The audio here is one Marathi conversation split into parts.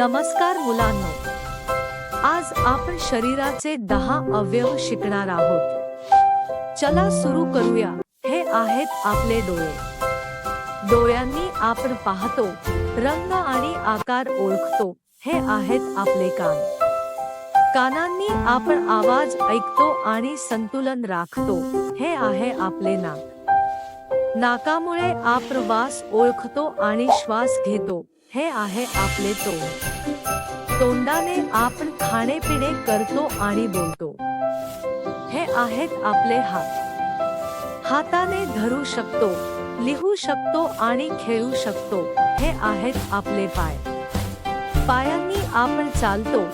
नमस्कार मुलांनो. आज आपण शरीराचे दहा अवयव शिकणार आहोत. चला सुरू करूया. हे आहेत आपले डोळे. डोळ्यांनी आपण पाहतो रंग आणि आकार ओळखतो. हे आहेत आपले कान. कानांनी आपण आवाज ऐकतो आणि संतुलन राखतो. हे आहे आपले नाक. नाकामुळे आपण वास ओळखतो आणि श्वास घेतो. हे आहे आपले तोंड. तोंडाने आपण खाणे पिणे करतो आणि बोलतो. हे आहेत आपले हात. हाताने धरू शकतो लिहू शकतो आणि खेळू शकतो. हे आहेत आपले पाय. पायांनी आपण चालतो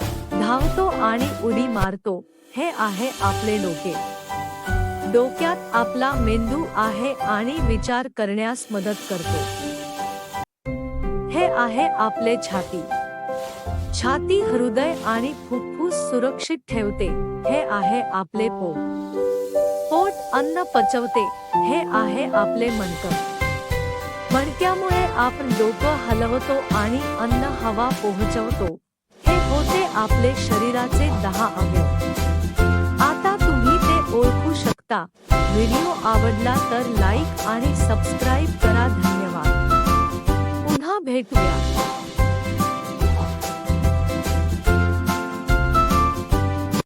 धावतो आणि उडी मारतो. हे आहे आपले डोके. डोक्यात आपला मेंदू आहे आणि विचार करण्यास मदत करतो. आहे आपले छाती. छाती हृदय आणि फुफ्फुस सुरक्षित ठेवते हे आहे आपले पोट. पोट अन्न पचवते हे आहे आपले मणकं. मणक्यामुळे आपण डोकं हलवतो आणि अन्न हवा पोहोचवतो हे होते आपले शरीराचे दहा अवयव आता तुम्ही ते ओळखू शकता. व्हिडिओ आवडला तर लाईक आणि सबस्क्राईब 할구야